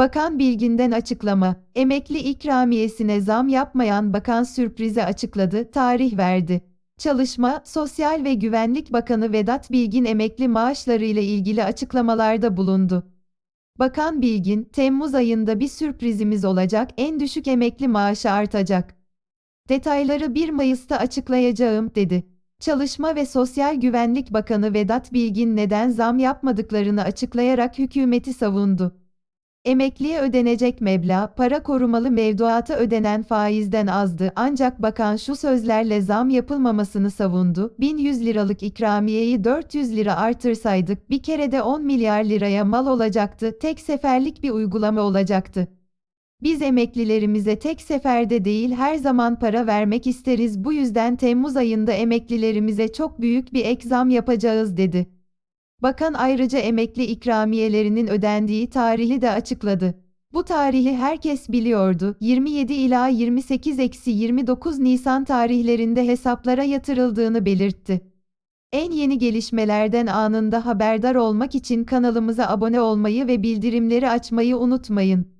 Bakan Bilgin'den açıklama, emekli ikramiyesine zam yapmayan bakan sürprizi açıkladı, tarih verdi. Çalışma, Sosyal ve Güvenlik Bakanı Vedat Bilgin emekli maaşları ile ilgili açıklamalarda bulundu. Bakan Bilgin, Temmuz ayında bir sürprizimiz olacak, en düşük emekli maaşı artacak. Detayları 1 Mayıs'ta açıklayacağım, dedi. Çalışma ve Sosyal Güvenlik Bakanı Vedat Bilgin neden zam yapmadıklarını açıklayarak hükümeti savundu. Emekliye ödenecek meblağ, para korumalı mevduata ödenen faizden azdı ancak bakan şu sözlerle zam yapılmamasını savundu. 1100 liralık ikramiyeyi 400 lira artırsaydık bir kerede 10 milyar liraya mal olacaktı, tek seferlik bir uygulama olacaktı. Biz emeklilerimize tek seferde değil her zaman para vermek isteriz bu yüzden Temmuz ayında emeklilerimize çok büyük bir ek zam yapacağız dedi. Bakan ayrıca emekli ikramiyelerinin ödendiği tarihi de açıkladı. Bu tarihi herkes biliyordu. 27 ila 28-29 Nisan tarihlerinde hesaplara yatırıldığını belirtti. En yeni gelişmelerden anında haberdar olmak için kanalımıza abone olmayı ve bildirimleri açmayı unutmayın.